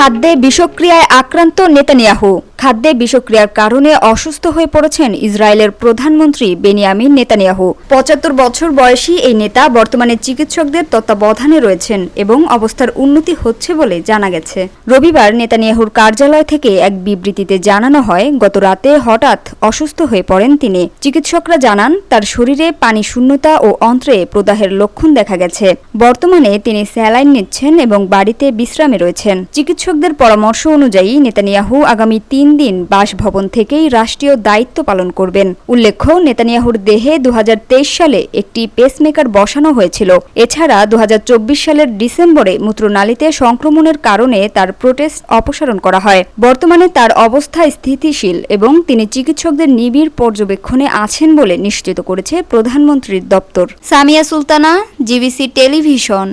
খাদ্যে বিষক্রিয়ায় আক্রান্ত নেতানিয়াহু। খাদ্যে বিষক্রিয়ার কারণে অসুস্থ হয়ে পড়েছেন ইসরায়েলের প্রধানমন্ত্রী বেনিয়ামিন নেতানিয়াহু। পঁচাত্তর বছর বয়সী এই নেতা বর্তমানে চিকিৎসকদের তত্ত্বাবধানে রয়েছেন এবং অবস্থার উন্নতি হচ্ছে বলে জানা গেছে। রবিবার নেতানিয়াহুর কার্যালয় থেকে এক বিবৃতিতে জানানো হয়, গত রাতে হঠাৎ অসুস্থ হয়ে পড়েন তিনি। চিকিৎসকরা জানান, তার শরীরে পানি শূন্যতা ও অন্ত্রে প্রদাহের লক্ষণ দেখা গেছে। বর্তমানে তিনি স্যালাইন নিচ্ছেন এবং বাড়িতে বিশ্রামে রয়েছেন। চিকিৎসকদের পরামর্শ অনুযায়ী নেতানিয়াহু আগামী তিন দিন বাসভবন থেকেই রাষ্ট্রীয় দায়িত্ব পালন করবেন। উল্লেখ্য, নেতানিয়াহুর দেহে দু হাজার তেইশ সালে একটি পেসমেকার বসানো হয়েছিল। এছাড়া দু হাজার চব্বিশ সালের ডিসেম্বরে মূত্রনালীতে সংক্রমণের কারণে তার প্রোটেস্ট অপসারণ করা হয়। বর্তমানে তার অবস্থা স্থিতিশীল এবং তিনি চিকিৎসকদের নিবিড় পর্যবেক্ষণে আছেন বলে নিশ্চিত করেছে প্রধানমন্ত্রীর দপ্তর। Samia Sultana, GBC television.